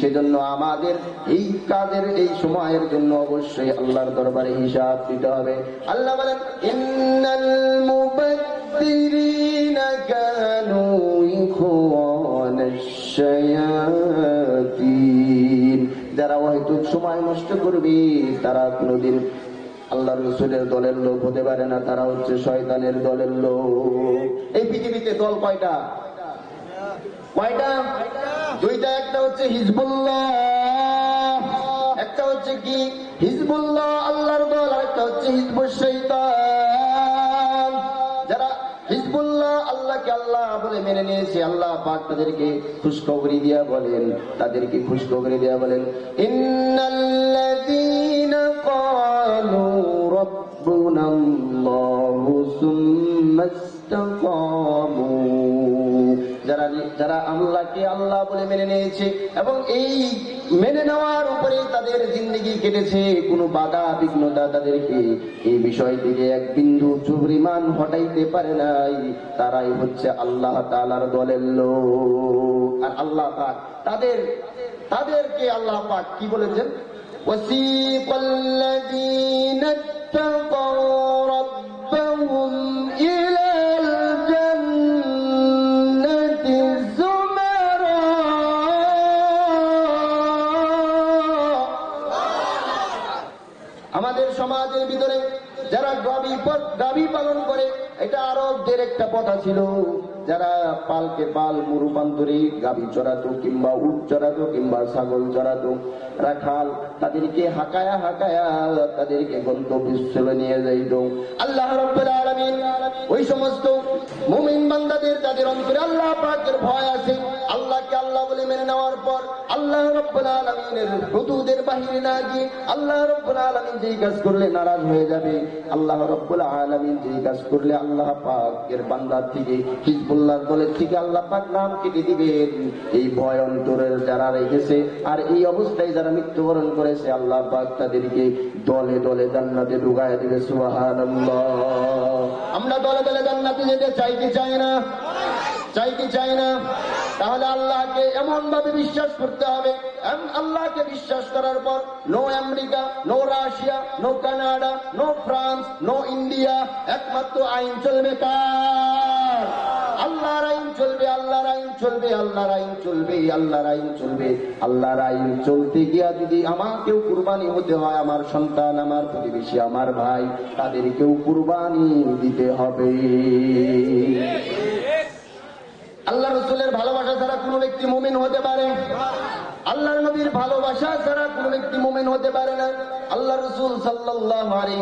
সেজন্য আমাদের এই কাজের, এই সময়ের জন্য অবশ্যই আল্লাহর দরবারে হিসাব দিতে হবে। আল্লাহ বলেন যারা হয়তো সময় নষ্ট করবে, তারা কোনোদিন আল্লাহ রসুলের দলের লোক হতে পারে না, তারা হচ্ছে শয়তানের দলের লোক। এই পৃথিবীতে দল কয়টা? কয়টা? দুইটা, একটা হচ্ছে হিজবুল্লাহ, একটা হচ্ছে কি? হিজবুল্লাহ, আল্লাহর দল আর একটা হচ্ছে হিজবুল শৈতান যারা হিজবুল্লাহ আল্লাহকে আল্লাহ বলে মেনে নিয়েছে, আল্লাহ পাক তাদেরকে খুশখবরি দিয়া বলেন, তাদেরকে খুশখবরি দিয়া বলেন, ইন্নাল্লাযীনা ক্বালু রাব্বুনা আল্লাহু সুম্মা ইসতাকামু যারা যারা আল্লাহকে আল্লাহ বলে মেনে নিয়েছে এবং এই মেনে নেওয়ার উপরে তাদের জিন্দগি কেটেছে কোনো বাধা বিঘ্নতা তাদেরকে এই বিষয় থেকে এক বিন্দু চুবরিমান হটাইতে পারে নাই তারাই হচ্ছে আল্লাহ তালার দলের লোক আর আল্লাহ পাক তাদের তাদেরকে আল্লাহ পাক কি বলেছেন وسيق الذين اتقوا আমাদের সমাজের ভিতরে যারা গাবি গাবি পালন করে, এটা আরবদের একটা কথা ছিল। যারা পালকে পাল মুরুপান্তরে গাবি চড়াতো কিংবা উট চড়াতো কিংবা ছাগল চড়াতো, রাখাল তাদেরকে হাকায়া হাকায়া তাদেরকে গন্তব্যস্থলে নিয়ে যাইত। আল্লাহ রব্বুল ওই সমস্ত মুমিন বান্দাদের যাদের অন্তরে আল্লাহ পাকের ভয় আছে। মেনে নেওয়ার পর আল্লাহ রব্বুল আলামিনের হুদুদের বাহিরে না গিয়ে আল্লাহ রব্বুল আলামিন যেই কাজ করলে নারাজ হয়ে যাবে। আল্লাহ রব্বুল আলামিন যেই কাজ করলে আল্লাহ পাকের বান্দার থেকে, হিজবুল্লাহর দলের থেকে আল্লাহ পাক নাম কেটে দিবেন। এই ভয় অন্তরের যারা রেখেছে আর এই অবস্থায় যারা মৃত্যুবরণ করেছে, আল্লাহ পাক তাদেরকে দলে দলে জান্নাতে ঢুকায় দিবে, সুবহানাল্লাহ। আমরা দলে দলে জান্নাতে যেতে চাই কি চাই না। চাই কি চাই না, তাহলে আল্লাহকে এমন ভাবে বিশ্বাস করতে হবে। আল্লাহকে বিশ্বাস করার পর no America no Russia no Canada no France no India, একমাত্র আইন চলবে কার? আল্লাহর আইন চলবে, আল্লাহর আইন চলবে, আল্লাহর আইন চলবে, আল্লাহর আইন চলবে, আল্লাহর আইন চলতে গিয়া যদি আমাকেও কুরবানি হতে হয়, আমার সন্তান, আমার প্রতিবেশী, আমার ভাই, তাদেরকেও কুরবানি দিতে হবে। আল্লাহ রসুলের ভালোবাসা ছাড়া কোনো ব্যক্তি মুমিন হতে পারে। আল্লাহর নবীর ভালোবাসা ছাড়া কোনো ব্যক্তি মুমিন হতে পারে না। আল্লাহ রসুল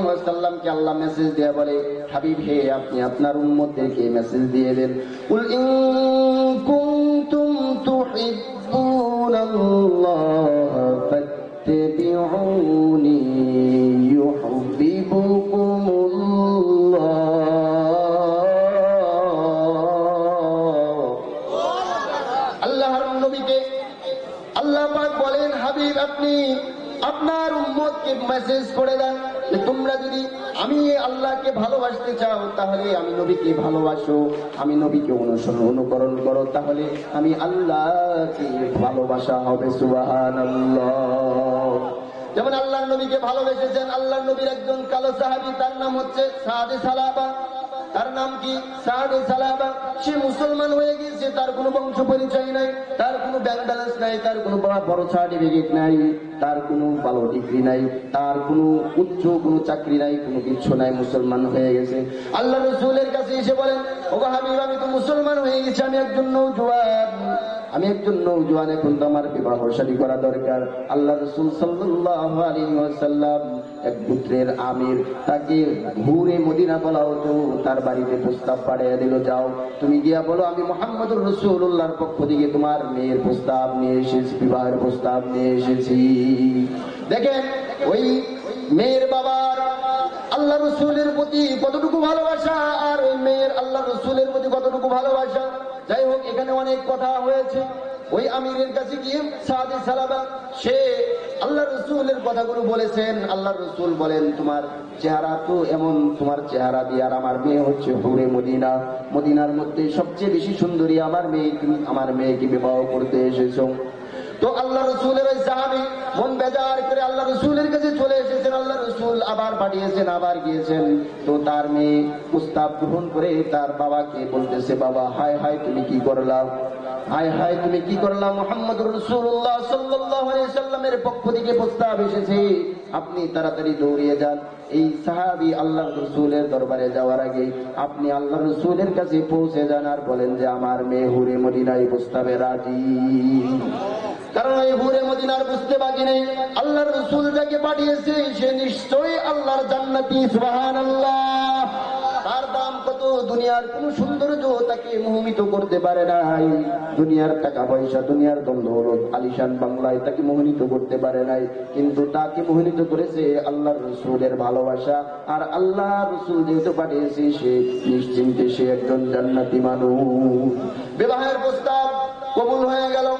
ওয়াসাল্লামকে আল্লাহ মেসেজ দেয়া বলে, হাবিব, হে আপনি আপনার উম্মতদেরকে মেসেজ দিয়ে দেন। কুল ইন কুনতুম হাবিব, আপনি আপনার উম্মতকে মেসেজ করে দেন যে তোমরা যদি আমি আল্লাহকে ভালোবাসতে চাও, তাহলে আমি নবীকে ভালোবাসো, আমি নবীকে অনুসরণ, অনুকরণ করো, তাহলে আমি আল্লাহকে ভালোবাসা হবে সুবাহান যেমন আল্লাহর নবীকে ভালোবেসেছেন আল্লাহ নবীর একজন কালো সাহাবি, তার নাম হচ্ছে সাদে সালাবা। তার নাম কি? সালাবা। সে মুসলমান হয়ে গিয়েছে, তার কোনো বংশ পরিচয় নাই, তার কোনো ব্যাংক ব্যালেন্স নাই, তার কোনো বড় সার্টিফিকেট নাই, তার কোনো ভালো ডিগ্রি নাই, তার কোনো উচ্চ কোনো চাকরি নাই, কোনো কিছু নাই, মুসলমান হয়ে গেছে। আল্লাহ রসুলের কাছে এসে বলেন ও হাবিব, আমি তো মুসলমান হয়ে গেছি, আমি একজন নৌজওয়ান আমি একজন নৌজওয়ান এখন তো আমার বিবাহ শাদী করা দরকার। আল্লাহ রসুল সাল্লাল্লাহু আলাইহি ওয়াসাল্লাম এক পুত্রের আমির। তাকে ঘুরে মদিনা বলা হতো তার বাড়িতে প্রস্তাব পাঠিয়ে দিল, যাও। তুমি গিয়া বলো, আমি মোহাম্মদুর রসুল্লাহর পক্ষ থেকে তোমার মেয়ের প্রস্তাব নিয়ে এসেছি, বিবাহের প্রস্তাব নিয়ে এসেছি। দেখেন, ওই মেয়ের বাবার আল্লাহ রসুলের প্রতি কতটুকু ভালোবাসা, আর ওই মেয়ের আল্লাহ রসুলের প্রতি কতটুকু ভালোবাসা। যাই হোক, এখানে অনেক কথা হয়েছে। ওই আমিরের কাছে গিয়ে সাদে সালাবা সে আল্লাহ রসুলের কথাগুলো বলেছেন, আল্লাহ রসুল বলেন, তোমার চেহারা তো এমন, তোমার চেহারা দিয়ে আর আমার মেয়ে হচ্ছে হুরে মদিনা। মদিনার মধ্যে সবচেয়ে বেশি সুন্দরী আমার মেয়ে আমার মেয়েকে বিবাহ করতে এসেছ। তো আল্লাহ রসুলের ওই সাহাবি মন বেজার করে আল্লাহ রসুলের কাছে চলে এসেছেন, আল্লাহ রসুল আবার পাঠিয়েছেন, আবার গিয়েছেন। তো তার মেয়ে প্রস্তাব গ্রহণ করে তার বাবাকে বলতেছে, বাবা, হায় হায়, তুমি কি করলাম হায় হায়, তুমি কি করলাম মোহাম্মদ রসুল্লাহ সাল্লামের পক্ষ থেকে প্রস্তাব এসেছে, আপনি তাড়াতাড়ি দৌড়িয়ে যান। এই সাহাবি আল্লাহ রসুলের দরবারে যাওয়ার আগে আপনি আল্লাহ রসুলের কাছে পৌঁছে যান আর বলেন যে, আমার মেয়ে হুরে মদিনায় প্রস্তাবে রাজি। কারণ এই হুরে মদিনার বুঝতে বাকি নেই। আল্লাহর রসুল যাকে পাঠিয়েছে, সে নিশ্চয়ই আল্লাহর জান্নাতি সুবাহান আল্লাহ তার দাম কত? দুনিয়ার কোন সৌন্দর্য তাকে মোহিত করতে পারে নাই। দুনিয়ার টাকা পয়সা দুনিয়ার দ্বন্দ্ব আলিশান বাংলায় তাকে মোহিত করতে পারে নাই। কিন্তু তাকে মোহিত করেছে আল্লাহর রসুলের ভালোবাসা। আর আল্লাহ রসুল যেহেতু পাঠিয়েছে, সে নিশ্চিন্তে সে একজন জান্নাতি মানুষ। বিবাহের প্রস্তাব কবুল হয়ে গেল।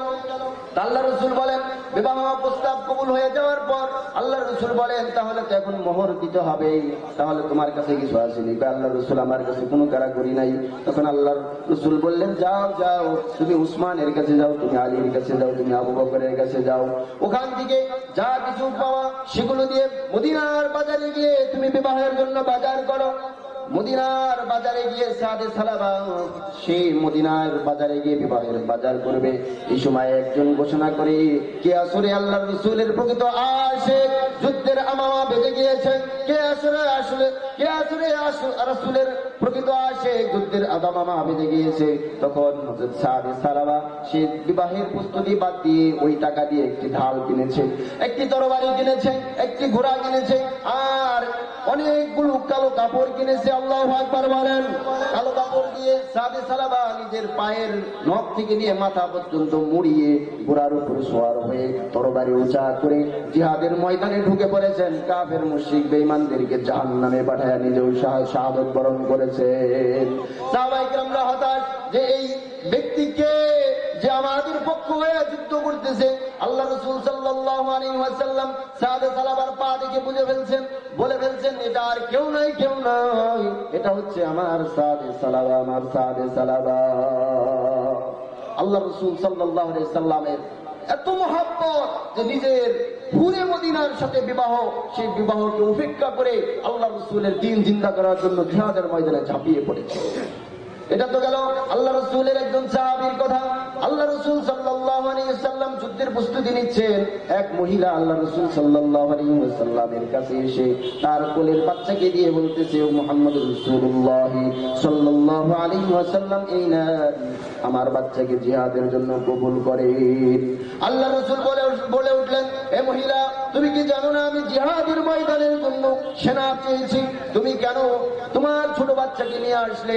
আল্লাহ রসুল বলেন, বিবাহ প্রস্তাব কবুল হয়ে যাওয়ার পর আল্লাহ রসুল বলেন, তাহলে তো এখন মোহর দিতে হবে। তাহলে তোমার কাছে কিছু আসেনি। আল্লাহ রসুল আমার কাছে কোনো কারাকরি নাই। তখন আল্লাহ রসুল বললেন, যাও যাও, তুমি উসমানের কাছে যাও, তুমি আলীর কাছে যাও, তুমি আবু বকরের কাছে যাও। ওখান থেকে যা কিছু পাওয়া সেগুলো দিয়ে মদিনার বাজারে গিয়ে তুমি বিবাহের জন্য বাজার করো। মদিনার বাজারে গিয়ে সাদে সালাবা সে মদিনার বাজারে গিয়ে বিবাহের বাজার করবে। এই সময় একজন ঘোষণা করে, কে আসরে আল্লাহ রসুলের প্রকৃত আসে যুদ্ধের আমামা বেজে গিয়েছে। কে আসরে আসলে কে আসরে আসলে রসুলের প্রকৃত আসে যুদ্ধের আদামামা গিয়েছে। তখন সে বিবাহের প্রস্তুতি বাদ দিয়ে ওই টাকা দিয়ে একটি ঢাল কিনেছে, একটি তরবারি কিনেছে, একটি ঘোড়া কিনেছে, আর অনেকগুলো কালো কাপড় কিনেছে। আল্লাহ আকবার বলেন। কালো কাপড় দিয়ে নিজের পায়ের নখ থেকে নিয়ে মাথা পর্যন্ত মুড়িয়ে ঘোড়ার উপর সোয়ার হয়ে তরবারি উঁচা করে জিহাদের ময়দানে ঢুকে পড়েছেন। কাফের মুশরিক বেঈমানদেরকে জাহান্নামে পাঠায় নিজেও শাহ- শাহাদত বরণ করেছে। কেরামরা হতাশ যে এই ব্যক্তিকে যে আমাদের পক্ষ হয়ে যুদ্ধ করতেছে, আল্লাহ রসুল সাদে সালাবার পা দেখে বুঝে ফেলছেন, বলে ফেলছেন, এটা আর কেউ নাই কেউ নাই। এটা হচ্ছে আমার সাদে সালাবা, আমার সাদে সালাবা। আল্লাহ রসুল আলাইহি সাল্লামের এত মহাব্বত যে নিজের পুরে মদিনার সাথে বিবাহ, সেই বিবাহকে উপেক্ষা করে আল্লাহ রসুলের দিন জিন্দা করার জন্য জিহাদের ময়দানে ঝাঁপিয়ে পড়েছে। এটা তো গেল আল্লাহ রসুলের একজন সাহাবীর কথা। আল্লাহ রসুল সাল্লাম যুদ্ধের প্রস্তুতি নিচ্ছেন। এক মহিলা আল্লাহ রসুল সাল্লামের কাছে এসে তার কোলের বাচ্চাকে দিয়ে বলতেছে, ও মুহাম্মদ রাসূলুল্লাহ সাল্লাল্লাহু আলাইহি ওয়াসাল্লাম, এই না আমার বাচ্চাকে জিহাদের জন্য কবুল করে আল্লাহ রসুল বলে বলে উঠলেন hemos ido তুমি কি জানো না আমি জিহাদের ময়দানের জন্য সেনা চেয়েছি তুমি কেন তোমার ছোট বাচ্চাকে নিয়ে আসলে?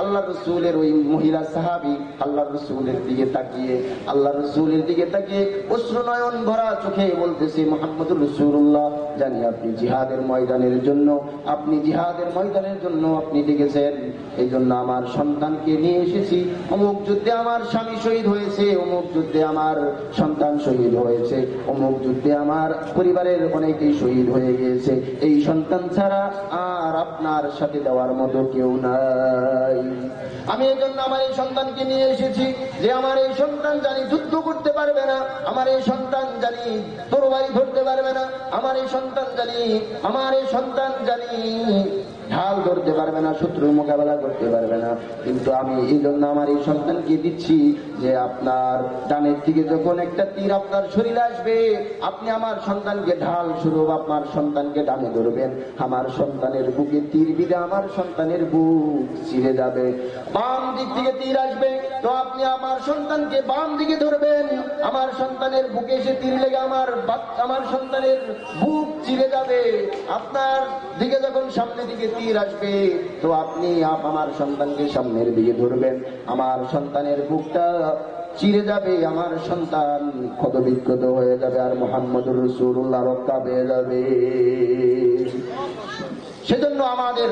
আল্লাহ রসুলের ওই মহিলা সাহাবি আল্লাহ রসুলের দিকে তাকিয়ে, আল্লাহ রসুলের দিকে তাকিয়ে অশ্রু নয়ন ভরা চোখে বলতেছে মোহাম্মদ রসুল্লাহ জানি আপনি জিহাদের ময়দানের জন্য, আপনি জিহাদের ময়দানের জন্য আপনি ডেকেছেন। এই জন্য আমার সন্তানকে নিয়ে এসেছি। অমুক যুদ্ধে আমার স্বামী শহীদ হয়েছে, অমুক যুদ্ধে আমার সন্তান শহীদ হয়েছে, অমুক যুদ্ধে আমার পরিবারের অনেকেই শহীদ হয়ে গিয়েছে। এই সন্তান ছাড়া আর আপনার সাথে দেওয়ার মতো কেউ নাই। আমি এই জন্য আমার এই সন্তানকে নিয়ে এসেছি যে আমার এই সন্তান জানি যুদ্ধ করতে পারবে না, আমার এই সন্তান জানি তোর ধরতে পারবে না। আমার এই সন্তান জানি, আমার এই সন্তান জানি। ঢাল ধরতে পারবে না, শত্রুর মোকাবেলা করতে পারবে না। কিন্তু আমি এই জন্য আমার এই সন্তানকে দিচ্ছি যে আপনার ডানের দিকে যখন একটা তীর আপনার শরীরে আসবে, আপনি আমার সন্তানকে ঢাল স্বরূপ আপনার সন্তানকে ডানে ধরবেন। আমার সন্তানের বুকে তীর বিদে আমার সন্তানের বুক চিরে যাবে। বাম দিক থেকে তীর আসবে, তো আপনি আমার সন্তানকে বাম দিকে ধরবেন। আমার সন্তানের বুকে এসে তীর লেগে আমার আমার সন্তানের বুক চিরে যাবে। আপনার দিকে যখন সামনের দিকে তীর আসবে, তো আপনি আপ- আমার সন্তানকে সামনের দিকে ধরবেন। আমার সন্তানের বুকটা চিরে যাবে, আমার সন্তান ক্ষত বিক্ষত হয়ে যাবে, আর মোহাম্মদুর রসুল্লাহ রক্ষা পেয়ে যাবে। সেজন্য আমাদের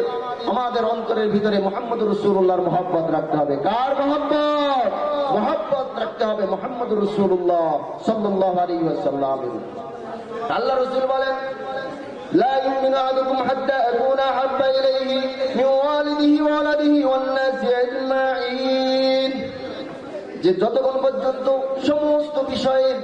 আমাদের অন্তরের ভিতরে মোহাম্মদ রসুল্লাহর মহব্বত রাখতে হবে। কার মহব্বত? মহব্বত রাখতে হবে মোহাম্মদ রসুল্লাহ সাল্লাহ আলী সাল্লামের আল্লাহ রসুল বলেন لا يؤمن أحدكم حتى أكون أحب إليه من والده وولده والناس أجمعين যে যতক্ষণ পর্যন্ত সমস্ত বিষয়ের